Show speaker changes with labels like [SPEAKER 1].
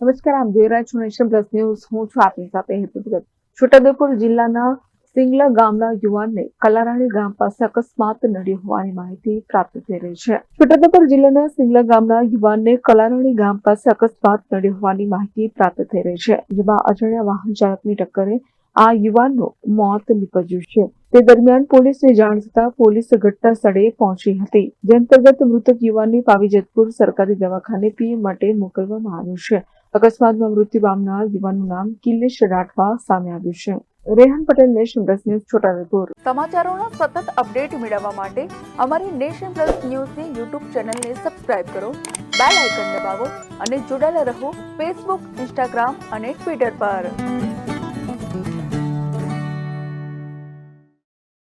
[SPEAKER 1] નમસ્કાર, આપ જોઈ રહ્યા છો નેશન પ્લસ ન્યૂઝ. હું છું આપની સાથે હેતુ છોટાઉદેપુર જિલ્લાના સિંગલા ગામના યુવાનને કલારાણી ગામ પાસે અકસ્માત નડ્યો હોવાની માહિતી પ્રાપ્ત થઈ રહી છે. છોટાઉદેપુર જિલ્લાના સિંગલા ગામના યુવાનને કલારાણી ગામ પાસે અકસ્માત નડ્યો હોવાની માહિતી પ્રાપ્ત થઈ રહી છે, જેમાં અજાણ્યા વાહન ચાલકની ટક્કરે આ યુવાનનું મોત નીપજ્યું છે. તે દરમિયાન પોલીસને જાણ થતાં પોલીસ ઘટના સ્થળે પહોંચી હતી. જે અંતર્ગત મૃતક યુવાનને પાવીજતપુર સરકારી દવાખાને પીએમ માટે મોકલવામાં આવ્યું છે. અકસ્માતમાં મૃત્યુ પામનાર યુવાનનું નામ કિલ્લેશ રાઠવા સામે આવ્યું છે. Rehan Patel, nation plus news, Chhota Udepur.
[SPEAKER 2] સમાચારોના સતત અપડેટ મેળવવા માટે અમારી નેશન પ્લસ ન્યૂઝની યુટ્યુબ ચેનલને સબસ્ક્રાઇબ કરો, બેલ આઇકન દબાવો અને જોડાયેલા રહો ફેસબુક, ઇન્સ્ટાગ્રામ અને ટ્વિટર પર.